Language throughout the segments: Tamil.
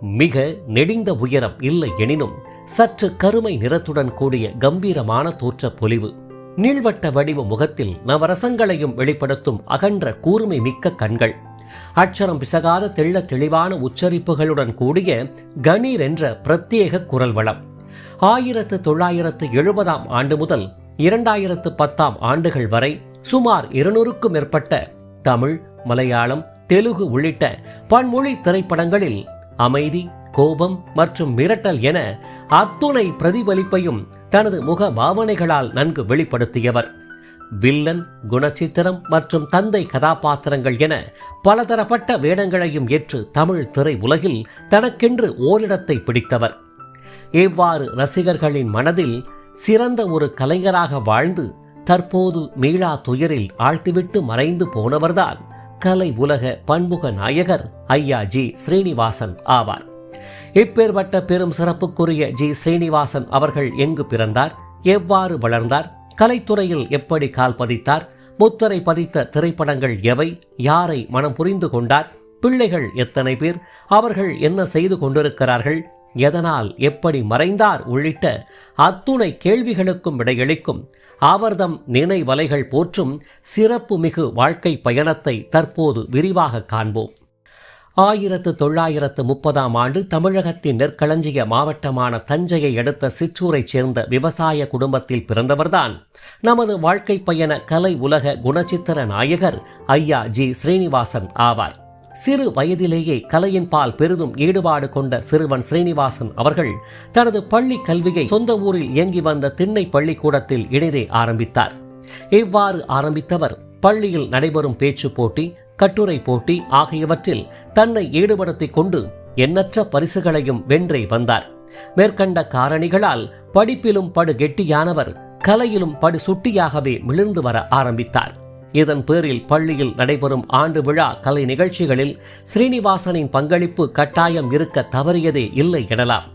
மிக நெடிந்த உயரம் இல்லை எனினும் சற்று கருமை நிறத்துடன் கூடிய கம்பீரமான தோற்ற பொலிவு. நீள்வட்ட வடிவ முகத்தில் நவரசங்களையும் வெளிப்படுத்தும் அகன்ற கூர்மை மிக்க கண்கள். அட்சரம் பிசகாத தெள்ள தெளிவான உச்சரிப்புகளுடன் கூடிய கணீர் என்ற பிரத்யேக குரல் வளம். ஆயிரத்து தொள்ளாயிரத்து எழுபதாம் ஆண்டு முதல் இரண்டாயிரத்து பத்தாம் ஆண்டுகள் வரை சுமார் இருநூறுக்கும் மேற்பட்ட தமிழ் மலையாளம் தெலுங்கு உள்ளிட்ட பன்மொழி திரைப்படங்களில் அமைதி கோபம் மற்றும் மிரட்டல் என அத்துணை பிரதிபலிப்பையும் தனது முக பாவனைகளால் நன்கு வெளிப்படுத்தியவர். வில்லன் குணச்சித்திரம் மற்றும் தந்தை கதாபாத்திரங்கள் என பலதரப்பட்ட வேடங்களையும் ஏற்று தமிழ் திரை உலகில் தனக்கென்று ஓரிடத்தை பிடித்தவர். இவ்வாறு ரசிகர்களின் மனதில் சிறந்த ஒரு கலைஞராக வாழ்ந்து தற்போது மீளா துயரில் ஆழ்த்திவிட்டு மறைந்து போனவர்தான் கலை உலக பன்முக நாயகர் ஐயா ஜி ஸ்ரீனிவாசன் ஆவார். இப்பேற்பட்ட பெரும் சிறப்புக்குரிய ஜி ஸ்ரீனிவாசன் அவர்கள் எங்கு பிறந்தார் எவ்வாறு வளர்ந்தார் கலைத்துறையில் எப்படி கால் பதித்தார் முத்தரை பதித்த திரைப்படங்கள் எவை யாரை மனம் புரிந்து கொண்டார் பிள்ளைகள் எத்தனை பேர் அவர்கள் என்ன செய்து கொண்டிருக்கிறார்கள் எதனால் எப்படி மறைந்தார் உள்ளிட்ட அத்துணை கேள்விகளுக்கும் விடையளிக்கும் அவர்தம் நினைவலைகள் போற்றும் சிறப்புமிகு வாழ்க்கை பயணத்தை தற்போது விரிவாக காண்போம். ஆயிரத்து தொள்ளாயிரத்து முப்பதாம் ஆண்டு தமிழகத்தின் நெற்களஞ்சிய மாவட்டமான தஞ்சையை அடுத்த சிற்றூரைச் சேர்ந்த விவசாய குடும்பத்தில் பிறந்தவர்தான் நமது வாழ்க்கை பயண கலை உலக குணச்சித்திர நாயகர் ஐயா ஜி ஸ்ரீனிவாசன் ஆவார். சிறு வயதிலேயே கலையின் பால் பெரிதும் ஈடுபாடு கொண்ட சிறுவன் ஸ்ரீனிவாசன் அவர்கள் தனது பள்ளி கல்வியை சொந்த ஊரில் இயங்கி வந்த திண்ணை பள்ளிக்கூடத்தில் இணைதே ஆரம்பித்தார். இவ்வாறு ஆரம்பித்தவர் பள்ளியில் நடைபெறும் பேச்சு போட்டி கட்டுரை போட்டி ஆகியவற்றில் தன்னை ஈடுபடுத்திக் கொண்டு எண்ணற்ற பரிசுகளையும் வென்றே வந்தார். மேற்கண்ட காரணிகளால் படிப்பிலும் படு கெட்டியானவர் கலையிலும் படு சுட்டியாகவே மிளிர்ந்து வர ஆரம்பித்தார். இதன் பேரில் பள்ளியில் நடைபெறும் ஆண்டு விழா கலை நிகழ்ச்சிகளில் ஸ்ரீனிவாசனின் பங்களிப்பு கட்டாயம் இருக்க தவறியதே இல்லை எனலாம்.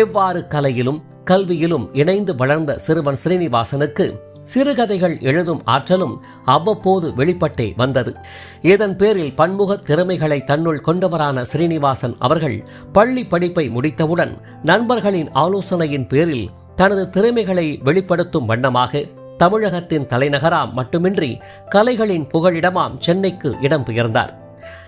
எவ்வாறு கலையிலும் கல்வியிலும் இணைந்து வளர்ந்த சிறுவன் ஸ்ரீனிவாசனுக்கு சிறுகதைகள் எழுதும் ஆற்றலும் அவ்வப்போது வெளிப்பட்டே வந்தது. இதன் பேரில் பன்முக திறமைகளை தன்னுள் கொண்டவரான ஸ்ரீனிவாசன் அவர்கள் பள்ளி படிப்பை முடித்தவுடன் நண்பர்களின் ஆலோசனையின் பேரில் தனது திறமைகளை வெளிப்படுத்தும் வண்ணமாக தமிழகத்தின் தலைநகராம் மட்டுமின்றி கலைகளின் புகழிடமாம் சென்னைக்கு இடம்பெயர்ந்தார்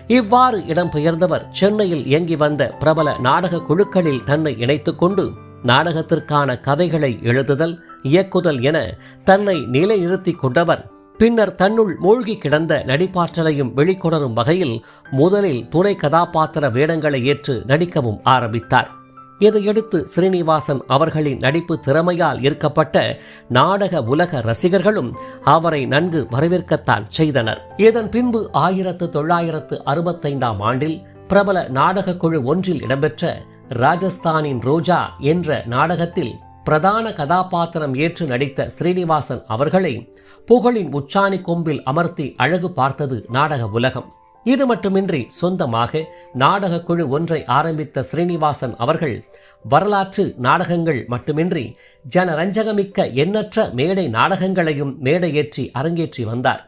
இவ்வாறு இடம்பெயர்ந்தவர் சென்னையில் இயங்கி வந்த பிரபல நாடக குழுக்களில் தன்னை இணைத்துக் கொண்டு நாடகத்திற்கான கதைகளை எழுதுதல் இயக்குதல் என தன்னை நிலைநிறுத்திக் கொண்டவர். பின்னர் தன்னுள் மூழ்கி கிடந்த நடிப்பாற்றலையும் வெளிக்கொணரும் வகையில் முதலில் துணை கதாபாத்திர வேடங்களை ஏற்று நடிக்கவும் ஆரம்பித்தார். இதையடுத்து ஸ்ரீனிவாசன் அவர்களின் நடிப்பு திறமையால் ஈர்க்கப்பட்ட நாடக உலக ரசிகர்களும் அவரை நன்கு வரவேற்கத்தான் செய்தனர். இதன் பின்பு ஆயிரத்து தொள்ளாயிரத்து அறுபத்தைந்தாம் ஆண்டில் பிரபல நாடக குழு ஒன்றில் இடம்பெற்ற ராஜஸ்தானின் ரோஜா என்ற நாடகத்தில் பிரதான கதாபாத்திரம் ஏற்று நடித்த ஸ்ரீனிவாசன் அவர்களை புகழின் உச்சாணி கொம்பில் அமர்த்தி அழகு பார்த்தது நாடக உலகம். இது மட்டுமின்றி சொந்தமாக நாடக குழு ஒன்றை ஆரம்பித்த ஸ்ரீனிவாசன் அவர்கள் வரலாற்று நாடகங்கள் மட்டுமின்றி ஜனரஞ்சகமிக்க எண்ணற்ற மேடை நாடகங்களையும் மேடையேற்றி அரங்கேற்றி வந்தார்.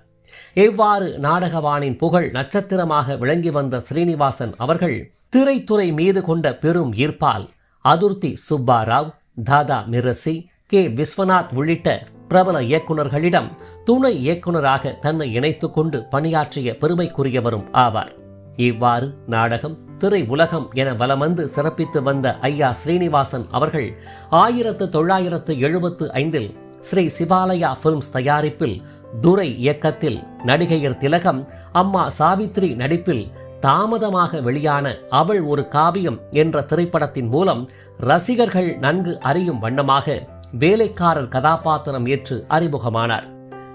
இவ்வாறு நாடகவானின் புகழ் நட்சத்திரமாக விளங்கி வந்த ஸ்ரீனிவாசன் அவர்கள் திரைத்துறை மீது கொண்ட பெரும் ஈர்ப்பால் அதுர்த்தி சுப்பாராவ் தாதா மிரசி கே. விஸ்வநாத் உள்ளிட்ட பிரபல இயக்குநர்களிடம் துணை இயக்குநராக தன்னை இணைத்துக் கொண்டு பணியாற்றிய பெருமைக்குரியவரும் ஆவார். இவ்வாறு நாடகம் திரை உலகம் என வலமந்து சிறப்பித்து வந்த ஐயா ஸ்ரீனிவாசன் அவர்கள் ஆயிரத்து தொள்ளாயிரத்து எழுபத்து ஐந்தில் ஸ்ரீ சிவாலயா பிலிம்ஸ் தயாரிப்பில் துரை இயக்கத்தில் நடிகையர் திலகம் அம்மா சாவித்ரி நடிப்பில் தாமதமாக வெளியான அவள் ஒரு காவியம் என்ற திரைப்படத்தின் மூலம் ரசிகர்கள் நன்கு அறியும் வண்ணமாக வேலைக்காரர் கதாபாத்திரம் ஏற்று அறிமுகமானார்.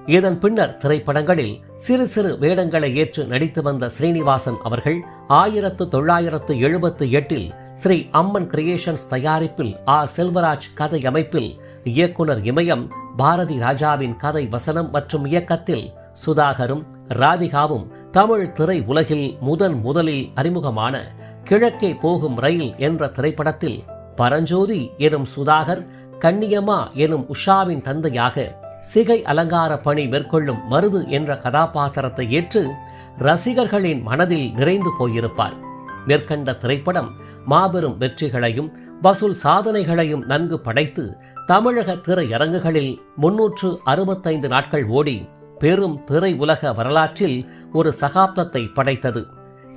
இதன் பின்னர் திரைப்படங்களில் சிறு சிறு வேடங்களை ஏற்று நடித்து வந்த ஸ்ரீனிவாசன் அவர்கள் ஆயிரத்து தொள்ளாயிரத்து எழுபத்து எட்டில் ஸ்ரீ அம்மன் கிரியேஷன்ஸ் தயாரிப்பில் ஆர். செல்வராஜ் கதை அமைப்பில் இயக்குனர் இமயம் பாரதி ராஜாவின் கதை வசனம் மற்றும் இயக்கத்தில் சுதாகரும் ராதிகாவும் தமிழ் திரை உலகில் முதன் முதலில் அறிமுகமான கிழக்கே போகும் ரயில் என்ற திரைப்படத்தில் பரஞ்சோதி எனும் சுதாகர் கண்ணியம்மா எனும் உஷாவின் தந்தையாக சிகை அலங்கார பணி மேற்கொள்ளும் மருது என்ற கதாபாத்திரத்தை ஏற்று ரசிகர்களின் மனதில் நிறைந்து போயிருப்பார். மேற்கண்ட திரைப்படம் மாபெரும் வெற்றிகளையும் வசூல் சாதனைகளையும் நன்கு படைத்து தமிழக திரையரங்குகளில் முன்னூற்று அறுபத்தைந்து நாட்கள் ஓடி பெரும் திரை உலக வரலாற்றில் ஒரு சகாப்தத்தை படைத்தது.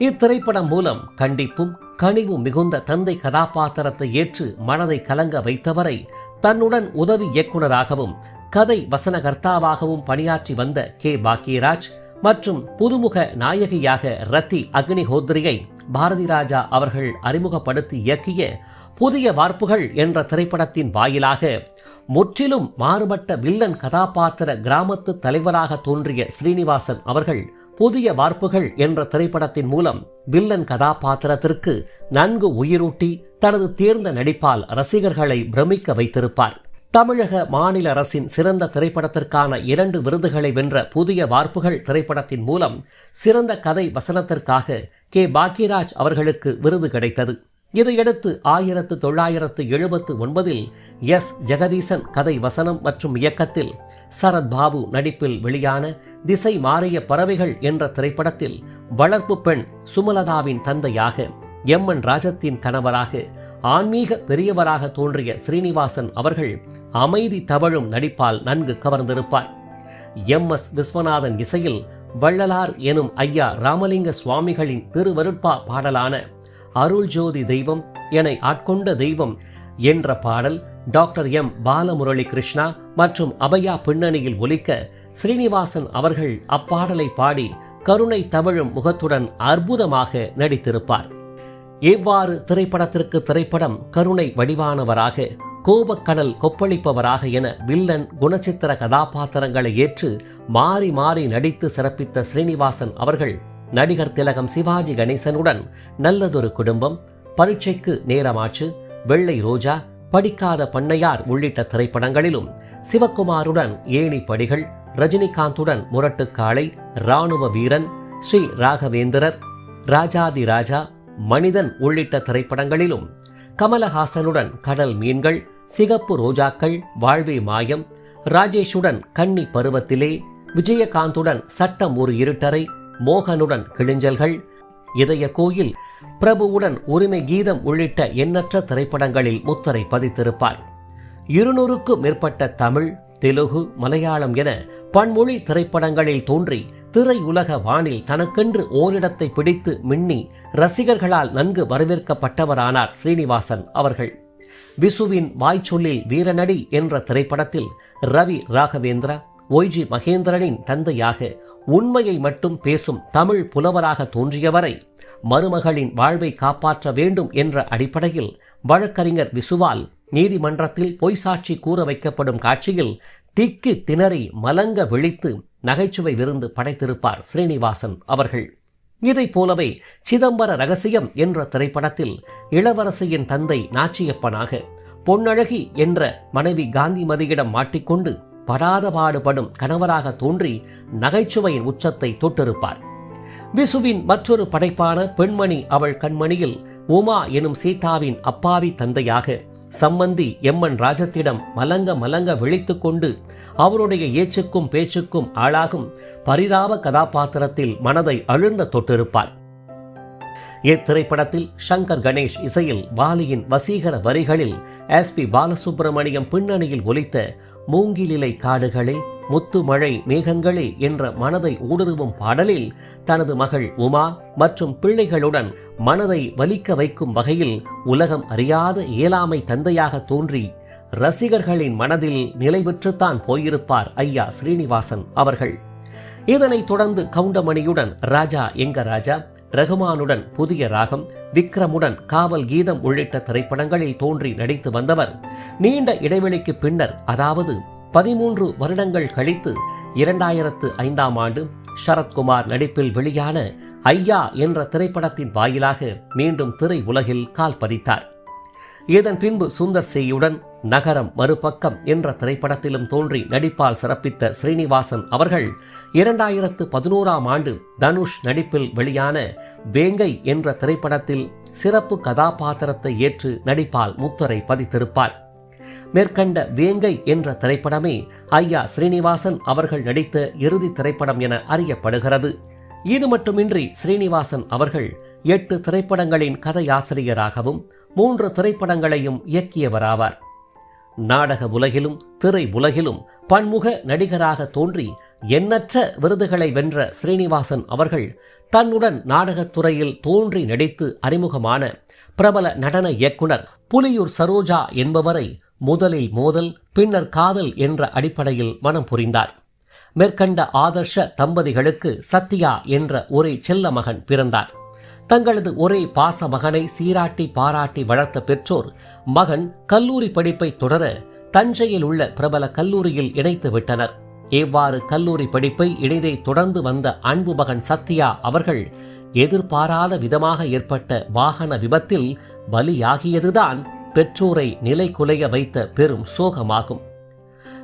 இத்திரைப்படம் மூலம் கண்டிப்பும் கனிவும் மிகுந்த தந்தை கதாபாத்திரத்தை ஏற்று மனதை கலங்க வைத்தவரை தன்னுடன் உதவி இயக்குநராகவும் கதை வசனகர்த்தாவாகவும் பணியாற்றி வந்த கே. பாக்கியராஜ் மற்றும் புதுமுக நாயகியாக ரத்தி அக்னிஹோத்ரியை பாரதி ராஜா அவர்கள் அறிமுகப்படுத்தி இயக்கிய புதிய வார்ப்புகள் என்ற திரைப்படத்தின் வாயிலாக முற்றிலும் மாறுபட்ட வில்லன் கதாபாத்திர கிராமத்து தலைவராக தோன்றிய ஸ்ரீனிவாசன் அவர்கள் புதிய வார்ப்புகள் என்ற திரைப்படத்தின் மூலம் வில்லன் கதாபாத்திரத்திற்கு நன்கு உயிரூட்டி தனது தேர்ந்த நடிப்பால் ரசிகர்களை பிரமிக்க வைத்திருப்பார். தமிழக மாநில அரசின் சிறந்த திரைப்படத்திற்கான இரண்டு விருதுகளை வென்ற புதிய வார்ப்புகள் திரைப்படத்தின் மூலம் சிறந்த கதை வசனத்திற்காக கே. பாக்யராஜ் அவர்களுக்கு விருது கிடைத்தது. இதையடுத்து ஆயிரத்து தொள்ளாயிரத்து எழுபத்து ஒன்பதில் எஸ். ஜெகதீசன் கதை வசனம் மற்றும் இயக்கத்தில் சரத் பாபு நடிப்பில் வெளியான திசை மாறிய பறவைகள் என்ற திரைப்படத்தில் வளர்ப்பு பெண் சுமலதாவின் தந்தையாக எம். என். ராஜத்தின் கணவராக ஆன்மீக பெரியவராக தோன்றிய ஸ்ரீனிவாசன் அவர்கள் அமைதி தவழும் நடிப்பால் நன்கு கவர்ந்திருப்பார். எம். எஸ். விஸ்வநாதன் இசையில் வள்ளலார் எனும் ஐயா ராமலிங்க சுவாமிகளின் திருவருட்பா பாடலான அருள் ஜோதி தெய்வம் என ஆட்கொண்ட தெய்வம் என்ற பாடல் டாக்டர் எம். பாலமுரளி கிருஷ்ணா மற்றும் அபயா பின்னணியில் ஒலிக்க ஸ்ரீனிவாசன் அவர்கள் அப்பாடலை பாடி கருணை தவழும் முகத்துடன் அற்புதமாக நடித்திருப்பார். எவ்வாறு திரைப்படத்திற்கு திரைப்படம் கருணை வடிவானவராக கோபக்கடல் கொப்பளிப்பவராக என வில்லன் குணச்சித்திர கதாபாத்திரங்களை ஏற்று மாறி மாறி நடித்து சிறப்பித்த ஸ்ரீனிவாசன் அவர்கள் நடிகர் திலகம் சிவாஜி கணேசனுடன் நல்லதொரு குடும்பம் பரீட்சைக்கு நேரமாச்சு வெள்ளை ரோஜா படிக்காத பண்ணையார் உள்ளிட்ட திரைப்படங்களிலும் சிவகுமாருடன் ஏணி படிகள் ரஜினிகாந்துடன் முரட்டுக்காளை ராணுவ வீரன் ஸ்ரீ ராகவேந்திரர் ராஜாதி ராஜா மனிதன் உள்ளிட்ட திரைப்படங்களிலும் கமலஹாசனுடன் கடல் மீன்கள் சிகப்பு ரோஜாக்கள் வாழ்வே மாயம் ராஜேஷுடன் கன்னி பருவத்திலே விஜயகாந்துடன் சட்டம் ஒரு இருட்டரை மோகனுடன் கிழிஞ்சல்கள் இதய கோயில் பிரபுவுடன் உரிமை கீதம் உள்ளிட்ட எண்ணற்ற திரைப்படங்களில் முத்திரை பதித்திருப்பார். இருநூறுக்கும் மேற்பட்ட தமிழ் தெலுகு மலையாளம் என பன்மொழி திரைப்படங்களில் தோன்றி திரையுலக வானில் தனக்கென்று ஓரிடத்தை பிடித்து மின்னி ரசிகர்களால் நன்கு வரவேற்கப்பட்டவரானார் ஸ்ரீனிவாசன் அவர்கள். விசுவின் வாய்ச்சொல்லில் வீரநடி என்ற திரைப்படத்தில் ரவி ராகவேந்திரா ஒய்ஜி மகேந்திரனின் தந்தையாக உண்மையை மட்டும் பேசும் தமிழ் புலவராக தோன்றியவரை மருமகளின் வாழ்வை காப்பாற்ற வேண்டும் என்ற அடிப்படையில் வழக்கறிஞர் விசுவால் நீதிமன்றத்தில் பொய்சாட்சி கூற வைக்கப்படும் காட்சியில் திக்கி திணறி மலங்க விழித்து நகைச்சுவை விருந்து படைத்திருப்பார் ஸ்ரீனிவாசன் அவர்கள். இதைப் போலவே சிதம்பர ரகசியம் என்ற திரைப்படத்தில் இளவரசியின் தந்தை நாச்சியப்பனாக பொன்னழகி என்ற மனைவி காந்திமதியிடம் மாட்டிக்கொண்டு படாத பாடுபடும் கணவராக தோன்றி நகைச்சுவையின் உச்சத்தை தொட்டிருப்பார். விசுவின் மற்றொரு படைப்பான பெண்மணி அவள் கண்மணியில் உமா எனும் சீதாவின் அப்பாவி தந்தையாக சம்மந்தி எம்மன் ராஜத்திடம் மலங்க மலங்க விழித்துக் கொண்டு அவருடைய ஏச்சுக்கும் பேச்சுக்கும் ஆளாகும் பரிதாப கதாபாத்திரத்தில் மனதை அழுந்த தொட்டிருப்பார். இத்திரைப்படத்தில் சங்கர் கணேஷ் இசையில் வாலியின் வசீகர வரிகளில் எஸ் பி பாலசுப்பிரமணியம் பின்னணியில் ஒலித்த மூங்கிலிலை காடுகளே முத்து மழை மேகங்களே என்ற மனதை ஊடுருவும் பாடலில் தனது மகள் உமா மற்றும் பிள்ளைகளுடன் மனதை வலிக்க வைக்கும் வகையில் உலகம் அறியாத இயலாமை தந்தையாக தோன்றி ரசிகர்களின் மனதில் நிலை பெற்றுத்தான் போயிருப்பார் ஐயா ஸ்ரீனிவாசன் அவர்கள். இதனைத் தொடர்ந்து கவுண்டமணியுடன் ராஜா எங்க ராஜா ரகுமானுடன் புதிய ராகம் விக்ரமுடன் காவல் கீதம் உள்ளிட்ட திரைப்படங்களில் தோன்றி நடித்து வந்தவர். நீண்ட இடைவெளிக்கு பின்னர் அதாவது பதிமூன்று வருடங்கள் கழித்து இரண்டாயிரத்து ஐந்தாம் ஆண்டு சரத்குமார் நடிப்பில் வெளியான ஐயா என்ற திரைப்படத்தின் வாயிலாக மீண்டும் திரை உலகில் கால் பதித்தார். இதன் பின்பு சுந்தர் சியுடன் நகரம் மறுபக்கம் என்ற திரைப்படத்திலும் தோன்றி நடிப்பால் சிறப்பித்த ஸ்ரீனிவாசன் அவர்கள் இரண்டாயிரத்து பதினோராம் ஆண்டு தனுஷ் நடிப்பில் வெளியான வேங்கை என்ற திரைப்படத்தில் சிறப்பு கதாபாத்திரத்தை ஏற்று நடிப்பால் முத்தரை பதித்திருப்பார். மேற்கண்ட வேங்கை என்ற திரைப்படமே ஐயா ஸ்ரீனிவாசன் அவர்கள் நடித்த இறுதி திரைப்படம் என அறியப்படுகிறது. இது மட்டுமின்றி ஸ்ரீனிவாசன் அவர்கள் எட்டு திரைப்படங்களின் கதையாசிரியராகவும் மூன்று திரைப்படங்களையும் இயக்கியவராவார். நாடக உலகிலும் திரை உலகிலும் பன்முக நடிகராக தோன்றி எண்ணற்ற விருதுகளை வென்ற ஸ்ரீனிவாசன் அவர்கள் தன்னுடன் நாடகத்துறையில் தோன்றி நடித்து அறிமுகமான பிரபல நடன இயக்குனர் புலியூர் சரோஜா என்பவரை முதலில் மோதல் பின்னர் காதல் என்ற அடிப்படையில் மனம் புரிந்தார். மேற்கண்ட ஆதர்ஷ தம்பதிகளுக்கு சத்யா என்ற ஒரே செல்ல மகன் பிறந்தார். தங்களது ஒரே பாச மகனை சீராட்டி பாராட்டி வளர்த்த பெற்றோர் மகன் கல்லூரி படிப்பை தொடர தஞ்சையில் உள்ள பிரபல கல்லூரியில் இணைத்து விட்டனர். இவ்வாறு கல்லூரி படிப்பை இடையே தொடர்ந்து வந்த அன்பு மகன் சத்யா அவர்கள் எதிர்பாராத விதமாக ஏற்பட்ட வாகன விபத்தில் பலியாகியதுதான் பெற்றோரை நிலை குலைய வைத்த பெரும் சோகமாகும்.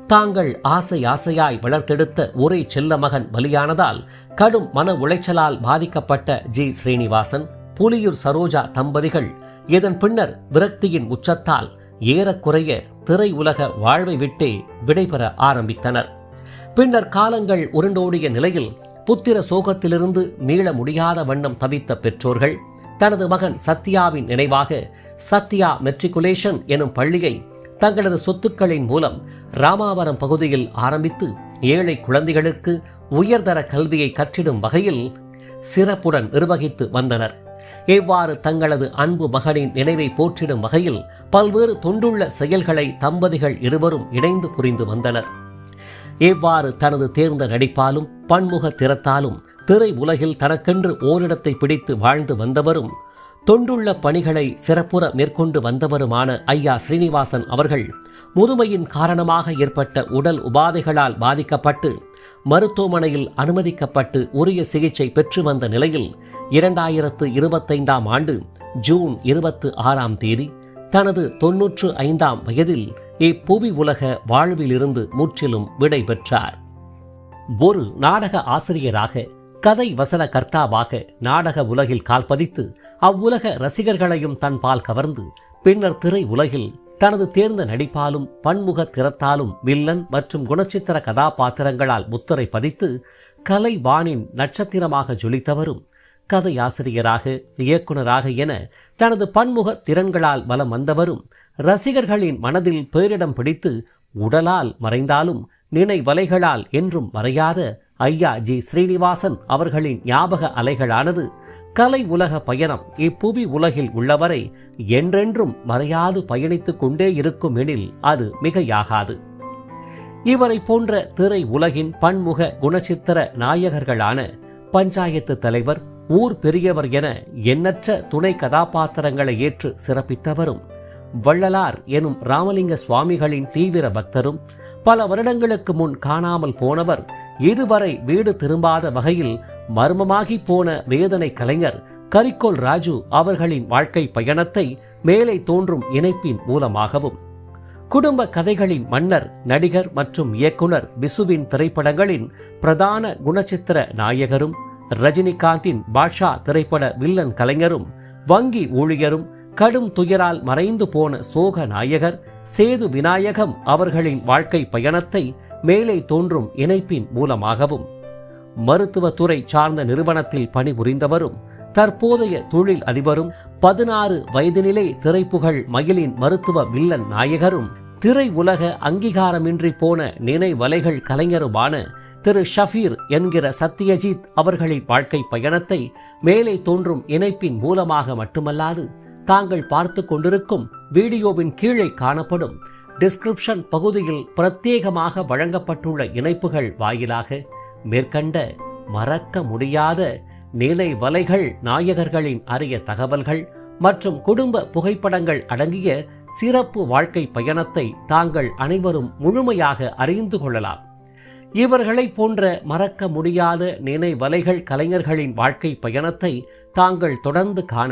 தாங்கள் ஆசை ஆசையாய் வளர்த்தெடுத்த ஒரே செல்ல மகன் பலியானதால் கடும் மன உளைச்சலால் பாதிக்கப்பட்ட ஜி. ஸ்ரீனிவாசன் புலியூர் சரோஜா தம்பதிகள் இதன் பின்னர் விரக்தியின் உச்சத்தால் ஏறக்குறைய திரை உலக வாழ்வை விட்டே விடைபெற ஆரம்பித்தனர். பின்னர் காலங்கள் உருண்டோடிய நிலையில் புத்திர சோகத்திலிருந்து மீள முடியாத வண்ணம் தவித்த பெற்றோர்கள் தனது மகன் சத்யாவின் நினைவாக சத்யா மெட்ரிகுலேஷன் எனும் பள்ளியை தங்களது சொத்துக்களின் மூலம் ராமாவரம் பகுதியில் ஆரம்பித்து ஏழை குழந்தைகளுக்கு உயர்தர கல்வியை கற்றிடும் வகையில் சிறப்புடன் நிர்வகித்து வந்தனர். இவ்வாறு தங்களது அன்பு மகனின் நினைவை போற்றிடும் வகையில் பல்வேறு தொண்டுள்ள செயல்களை தம்பதிகள் இருவரும் இணைந்து புரிந்து வந்தனர். இவ்வாறு தனது தேர்ந்த நடிப்பாலும் பன்முக திறத்தாலும் திரை உலகில் தனக்கென்று ஓரிடத்தை பிடித்து வாழ்ந்து வந்தவரும் தொண்டுள்ள பணிகளை சிறப்புற மேற்கொண்டு வந்தவருமான ஐயா ஸ்ரீனிவாசன் அவர்கள் முதுமையின் காரணமாக ஏற்பட்ட உடல் உபாதைகளால் பாதிக்கப்பட்டு மருத்துவமனையில் அனுமதிக்கப்பட்டு உரிய சிகிச்சை பெற்று வந்த நிலையில் இரண்டாயிரத்து இருபத்தைந்தாம் ஆண்டு ஜூன் இருபத்து ஆறாம் தேதி தனது தொன்னூற்று ஐந்தாம் வயதில் இப்புவி உலக வாழ்விலிருந்து முற்றிலும் விடை பெற்றார். ஒரு நாடக ஆசிரியராக கதை வசன கர்த்தாவாக நாடக உலகில் கால்பதித்து அவ்வுலக ரசிகர்களையும் தன் பால் கவர்ந்து பின்னர் திரை உலகில் தனது தேர்ந்த நடிப்பாலும் பன்முக திறத்தாலும் வில்லன் மற்றும் குணச்சித்திர கதாபாத்திரங்களால் முத்திரை பதித்து கலை வானின் நட்சத்திரமாக ஜொலித்தவரும் கதையாசிரியராக இயக்குனராக என தனது பன்முக திறன்களால் வலம் வந்தவரும் ரசிகர்களின் மனதில் பேரிடம் பிடித்து உடலால் மறைந்தாலும் நினைவலைகளால் என்றும் மறையாத ஐயா ஜி ஸ்ரீனிவாசன் அவர்களின் ஞாபக அலைகளானது கலை உலக பயணம் இப்புவி உலகில் உள்ளவரை என்றென்றும் மறையாது பயணித்துக் கொண்டே இருக்கும் எனில் அது மிகையாகாது. இவரை போன்ற திரை உலகின் பன்முக குணச்சித்திர நாயகர்களான பஞ்சாயத்து தலைவர் ஊர் பெரியவர் என எண்ணற்ற துணை கதாபாத்திரங்களை ஏற்று சிறப்பித்தவரும் வள்ளலார் எனும் ராமலிங்க சுவாமிகளின் தீவிர பக்தரும் பல வருடங்களுக்கு முன் காணாமல் போனவர் இதுவரை வீடு திரும்பாத வகையில் மர்மமாகி போன வேதனை கலைஞர் கரிக்கோல் ராஜு அவர்களின் வாழ்க்கை பயணத்தை மேலே தோன்றும் இணைப்பின் மூலமாகவும். குடும்ப கதைகளின் மன்னர் நடிகர் மற்றும் இயக்குனர் விசுவின் திரைப்படங்களின் பிரதான குணச்சித்திர நாயகரும் ரஜினிகாந்தின் பாட்ஷா திரைப்பட வில்லன் கலைஞரும் வங்கி ஊழியரும் கடும் துயரால் மறைந்து போன சோக நாயகர் சேது விநாயகம் அவர்களின் வாழ்க்கை பயணத்தை மேலே தோன்றும் இணைப்பின் மூலமாகவும் மருத்துவத்துறை சார்ந்த நிறுவனத்தில் பணிபுரிந்தவரும் தற்போதைய தொழில் அதிபரும் பதினாறு வயதினிலே திரைப்புகழ் மயிலின் மருத்துவ வில்லன் நாயகரும் திரை உலக அங்கீகாரமின்றி போன நினைவலைகள் கலைஞருமான திரு ஷஃபீர் என்கிற சத்யஜித் அவர்களின் வாழ்க்கை பயணத்தை மேலே தோன்றும் இணைப்பின் மூலமாக மட்டுமல்லாது தாங்கள் பார்த்து கொண்டிருக்கும் வீடியோவின் கீழே காணப்படும் டிஸ்கிரிப்ஷன் பகுதியில் பிரத்யேகமாக வழங்கப்பட்டுள்ள இணைப்புகள் வாயிலாக மேற்கண்ட மறக்க முடியாத நினைவலைகள் நாயகர்களின் அரிய தகவல்கள் மற்றும் குடும்ப புகைப்படங்கள் அடங்கிய சிறப்பு வாழ்க்கை பயணத்தை தாங்கள் அனைவரும் முழுமையாக அறிந்து கொள்ளலாம். இவர்களைப் போன்ற மறக்க முடியாத நினைவலைகள் கலைஞர்களின் வாழ்க்கை பயணத்தை தாங்கள் தொடர்ந்து காண